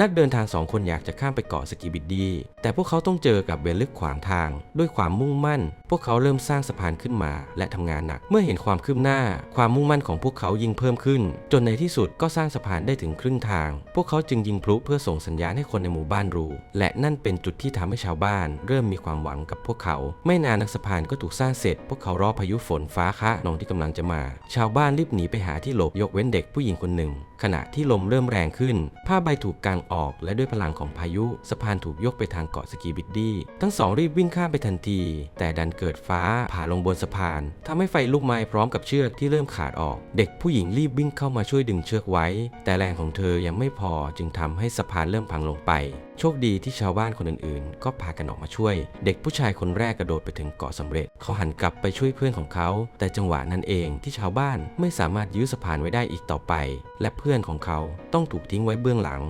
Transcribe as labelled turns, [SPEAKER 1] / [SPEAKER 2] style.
[SPEAKER 1] นักเดินทางสองคนอยากจะข้ามไปเกาะสกีบิดดีแต่พวกเขาต้องเจอกับเวรลึกขวางทาง ด้วยความมุ่งมั่น พวกเขาเริ่มสร้างสะพานขึ้นมา และทำงานหนัก เมื่อเห็นความคืบหน้า ความมุ่งมั่นของพวกเขายิ่งเพิ่มขึ้น จนในที่สุดก็สร้างสะพานได้ถึงครึ่งทาง พวกเขาจึงยิงพลุเพื่อส่งสัญญาณให้คนในหมู่บ้านรู้ และนั่นเป็นจุดที่ทำให้ชาวบ้าน เริ่มมีความหวังกับพวกเขา ไม่นานนักสะพานก็ถูกสร้างเสร็จ พวกเขารอพายุฝนฟ้าคะนองที่กำลังจะมา ชาวบ้านรีบหนีไปหาที่หลบยกเว้นเด็กผู้หญิงคนหนึ่ง ขณะที่ลมเริ่มแรงขึ้น ผ้าใบถูกกางออก และด้วยพลังของพายุ สะพานถูกยกไปทางเกาะสกีบิดดี้ ทั้งสองรีบวิ่งข้ามไปทันที แต่ดันเกิดฟ้าผ่าลงบนสะพานทำให้ไฟลุกไหม้พร้อมกับเชือกที่เริ่มขาดออก เด็กผู้หญิงรีบวิ่งเข้ามาช่วยดึงเชือกไว้ แต่แรงของเธอยังไม่พอจึงทำให้สะพานเริ่มพังลงไป โชคดีที่ชาวบ้านคนอื่นๆ ก็พากันออกมาช่วย เด็กผู้ชายคนแรกกระโดดไปถึงเกาะสำเร็จ เขาหันกลับไปช่วยเพื่อนของเขา แต่จังหวะนั้นเองที่ชาวบ้านไม่สามารถยื้อสะพานไว้ได้อีกต่อไป และเพื่อนของเขาต้องถูกทิ้งไว้เบื้องหลัง